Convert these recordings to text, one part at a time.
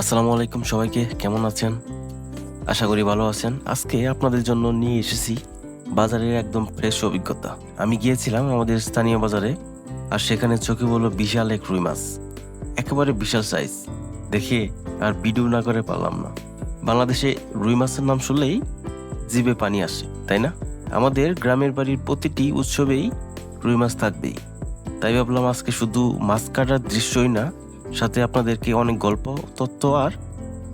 আসসালামু আলাইকুম সবাইকে, কেমন আছেন? আশা করি ভালো আছেন। আজকে আপনাদের জন্য নিয়ে এসেছি বাজারের একদম ফ্রেশ অভিজ্ঞতা। আমি গিয়েছিলাম আমাদের স্থানীয় বাজারে, আর সেখানে চোখে বলল বিশাল এক রুই মাছ। একেবারে বিশাল সাইজ দেখে আর ভিডিও না করে পারলাম না। বাংলাদেশে রুই মাছের নাম শুনলেই জিভে পানি আসে, তাই না? আমাদের গ্রামের বাড়ির প্রতিটি উৎসবেই রুই মাছ থাকবেই। তাই ভাবলাম আজকে শুধু মাছ কাটার দৃশ্যই না সাথে আপনাদেরকে অনেক গল্প, তথ্য আর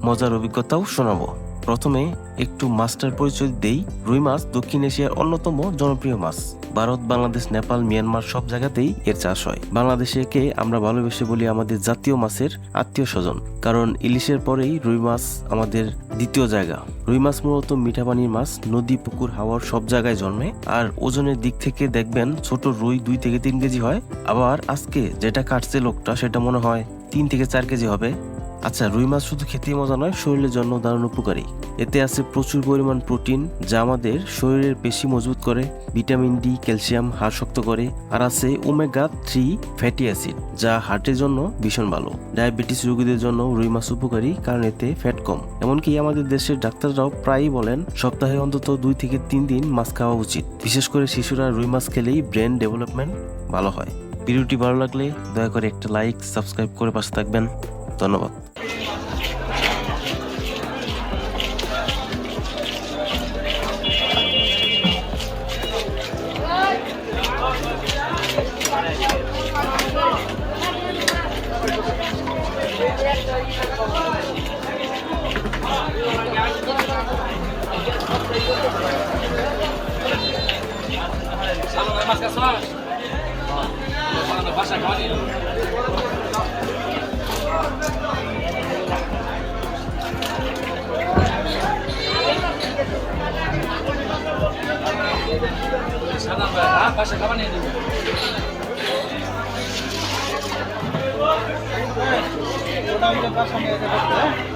মজার অভিজ্ঞতাও শোনাবো। প্রথমে একটু মাছটার পরিচয় দেই। রুই মাছ দক্ষিণ এশিয়ার অন্যতম জনপ্রিয় মাছ। ভারত, বাংলাদেশ, নেপাল, মিয়ানমার সব জায়গাতেই এর চাষ হয়। বাংলাদেশে একে আমরা ভালোবেসে বলি আমাদের জাতীয় মাছের আত্মীয় স্বজন। কারণ ইলিশের পরেই রুই মাছ আমাদের দ্বিতীয় জায়গা। রুই মাছ মূলত মিঠা পানির মাছ, নদী, পুকুর, হাওয়ার সব জায়গায় জন্মে। আর ওজনের দিক থেকে দেখবেন ছোট রুই দুই থেকে তিন কেজি হয়। আবার আজকে যেটা কাটছে লোকটা, সেটা মনে হয় তিন থেকে চার কেজি হবে। আচ্ছা রুই মাছ শুধু খেতে মজা নয়, শরীরের জন্য দারুণ উপকারী। এতে আছে প্রচুর পরিমাণ প্রোটিন, যা আমাদের শরীরের পেশি মজবুত করে, ভিটামিন ডি, ক্যালসিয়াম হাড় শক্ত করে, আর আছে ওমেগা থ্রি ফ্যাটি অ্যাসিড, যা হার্টের জন্য ভীষণ ভালো। ডায়াবেটিস রোগীদের জন্য রুই মাছ উপকারী, কারণ এতে ফ্যাট কম। এমনকি আমাদের দেশের ডাক্তাররাও প্রায়ই বলেন, সপ্তাহে অন্তত দুই থেকে তিন দিন মাছ খাওয়া উচিত। বিশেষ করে শিশুরা রুই মাছ খেলেই ব্রেন ডেভেলপমেন্ট ভালো হয়। ভিডিওটি ভালো লাগলে দয়া করে একটা লাইক সাবস্ক্রাইব করে পাশে থাকবেন। ধন্যবাদ। Que বাসা খাবার নিয়ে দেবো ওটা আমাদের বাসা নিয়ে হবে